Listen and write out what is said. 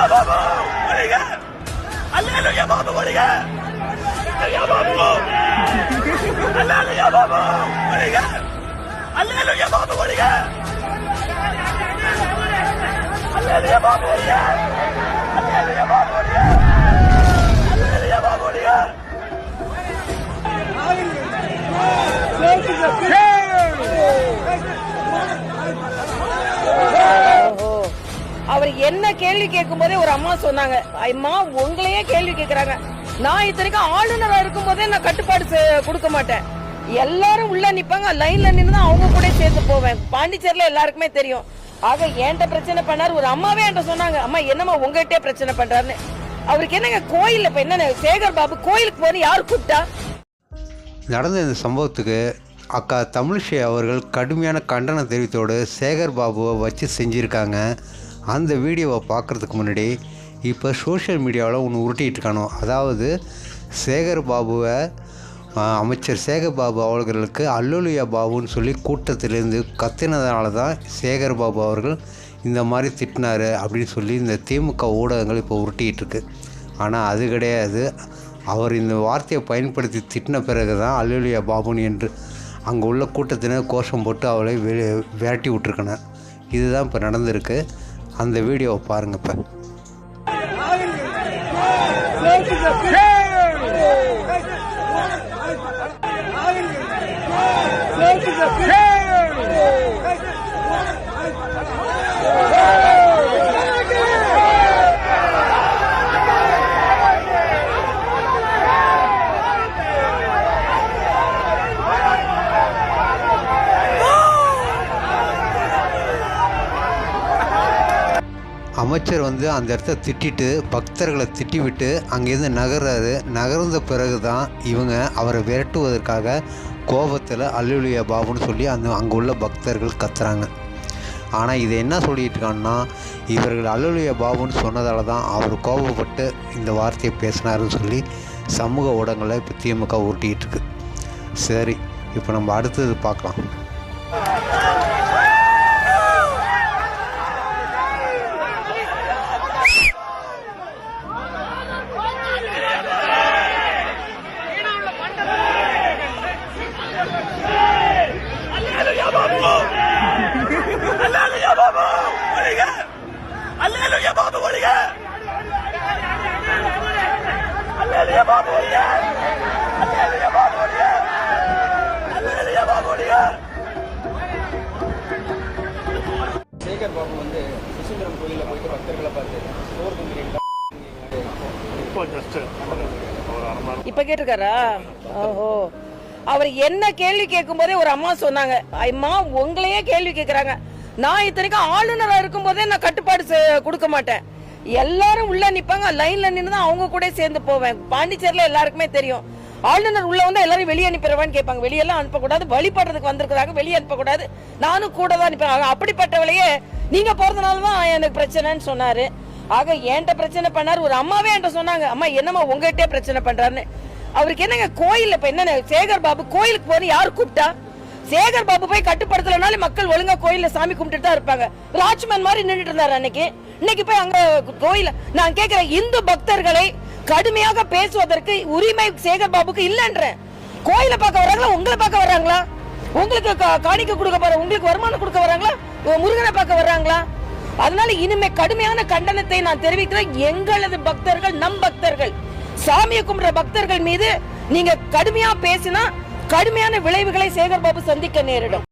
அல்லேலூயா பாபு ஒழிக அல்லேலூயா பாபு ஒழிக அல்லேலூயா பாபு அல்லேலூயா பாபு ஒழிக அல்லேலூயா பாபு ஒழிக அல்லேலூயா பாபு ஒழிக அல்லேலூயா பாபு ஒழிக அல்லேலூயா பாபு ஒழிக ஓஹோ என்ன கேள்வி கேட்கும் போதே ஒரு அம்மா சொன்னாங்க அம்மா உங்களையே கேள்வி கேட்கறாங்க. நான் இத்தனைக்கும் ஆளுநரா இருக்கும் போதே நான் கட்டுப்பாடு கொடுக்க மாட்டேன். எல்லாரும் உள்ள நிப்பாங்க லைன்ல நின்று தான் அவங்க கூட சேர்ந்து போவேன். பாண்டிச்சேரியில எல்லாருக்குமே தெரியும். ஆக என்கிட்ட பிரச்சனை பண்ணாரு ஒரு அம்மாவே என்கிட்ட சொன்னாங்க அம்மா என்னம்மா உங்ககிட்டே பிரச்சனை பண்றாருன்னு. அவருக்கு என்னங்க கோயில் இப்ப என்ன சேகர் பாபு கோயிலுக்கு போறது யார் கூப்பிட்டா? நடந்த இந்த சம்பவத்துக்கு அக்கா தமிழிசை அவர்கள் கடுமையான கண்டன தெரிவித்தோடு சேகர் பாபுவை வச்சு செஞ்சுருக்காங்க. அந்த வீடியோவை பார்க்குறதுக்கு முன்னாடி இப்போ சோஷியல் மீடியாவில் ஒன்று உருட்டிகிட்டு இருக்கானோ? அதாவது சேகர் பாபுவை அமைச்சர் சேகர் பாபு அவர்களுக்கு அல்லுலியா பாபுன்னு சொல்லி கூட்டத்திலேருந்து கத்தினதுனால தான் சேகர் பாபு அவர்கள் இந்த மாதிரி திட்டினார் அப்படின்னு சொல்லி இந்த திமுக ஊடகங்கள் இப்போ உருட்டிகிட்டு இருக்கு. ஆனால் அது கிடையாது. அவர் இந்த வார்த்தையை பயன்படுத்தி திட்டின பிறகு தான் அல்லுலியா பாபுன் என்று அங்கே உள்ள கூட்டத்தினர் கோஷம் போட்டு அவளை வெளி விரட்டி விட்டுருக்கணும். இதுதான் இப்போ நடந்திருக்கு. அந்த வீடியோவை பாருங்கள் இப்போ. அமைச்சர் வந்து அந்த இடத்த திட்டிட்டு பக்தர்களை திட்டிவிட்டு அங்கேருந்து நகர்றாரு. நகர்ந்த பிறகு தான் இவங்க அவரை விரட்டுவதற்காக கோபத்தில் அல்லுலியா பாபுன்னு சொல்லி அந்த அங்கே உள்ள பக்தர்கள் கத்துறாங்க. ஆனால் இதை என்ன சொல்லிட்டு இருக்காங்கன்னா இவர்கள் அல்லுலியா பாபுன்னு சொன்னதால தான் அவர் கோபப்பட்டு இந்த வார்த்தையை பேசினாருன்னு சொல்லி சமூக ஊடகங்களை இப்போ திமுக உருட்டிகிட்டு இருக்கு. சரி இப்போ நம்ம அடுத்தது பார்க்கலாம் அல்லேலூயா பாபு அல்லேலூயா பாபு ஒழிக அல்லேலூயா பாபு ஒழிக அல்லேலூயா பாபு ஒழிக அல்லேலூயா பாபு ஒழிக அல்லேலூயா பாபு ஒழிக சேகர் பாபு வந்து சுசீந்திரம் கோயிலில் போயிட்டு பக்தர்களை பார்த்து சோறு தந்துறீங்களா இப்போ கேட்டிருக்காரா? ஓஹோ. அவர் என்ன கேள்வி கேட்கும் போதே ஒரு அம்மா சொன்னாங்க. அம்மா உங்களையே கேள்வி கேக்குறாங்க நான் இத்தனைக்கும் ஆளுநராக இருக்கும் போதே நான் கட்டுப்பாடு கொடுக்க மாட்டேன். எல்லாரும் உள்ள நிப்பாங்க லைன்ல நின்று தான் அவங்க கூட சேர்ந்து போவேன். பாண்டிச்சேரியில எல்லாருக்குமே தெரியும். ஆளுநர் உள்ள வந்து எல்லாரும் வெளியே அனுப்பிடுவான்னு கேட்பாங்க. வெளியெல்லாம் அனுப்பக்கூடாது வழிபடுறதுக்கு வந்திருக்கிறாங்க வெளியே அனுப்பக்கூடாது. நானும் கூட தான் அனுப்பேன் அப்படிப்பட்டவளையே நீங்க போறதுனால தான் எனக்கு பிரச்சனைன்னு சொன்னாரு. ஆக என்கிட்ட பிரச்சனை பண்ணாரு. ஒரு அம்மாவே என்கிட்ட சொன்னாங்க அம்மா என்னம்மா உங்ககிட்டயே பிரச்சனை பண்றாருன்னு? அவருக்கு என்னங்க கோயில் இப்ப என்னங்க சேகர் பாபு கோயிலுக்கு போன யார் கூப்பிட்டா? சேகர் பாபு போய் கட்டுப்படுத்தலனால மக்கள் ஒழுங்கா கோயில்ல சாமி கும்பிட்டுட்டு தான் இருப்பாங்க. ராஜ்மன் மாதிரி நின்றுட்டு இருந்தாரு அன்னைக்கு. இன்னைக்கு போய் அங்க கோயில நான் கேக்குறேன் இந்து பக்தர்களை கடுமையாக பேசுவதற்கு உரிமை சேகர் பாபுக்கு இல்லன்றேன் கோயில பார்க்க வராங்களா? உங்களை பார்க்க வராங்களா? உங்களுக்கு கா- கொடுக்க போற உங்களுக்கு வருமானம் கொடுக்க வராங்களா? முருகனை பார்க்க வர்றாங்களா அதனால இனிமே கடுமையான கண்டனத்தை நான் தெரிவிக்கிறேன். எங்களது பக்தர்கள் நம் பக்தர்கள் சாமியை கும்பிடுற பக்தர்கள் மீது நீங்க கடுமையா பேசினா கடுமையான விளைவுகளை சேகர் பாபு சந்திக்க நேரிடும்.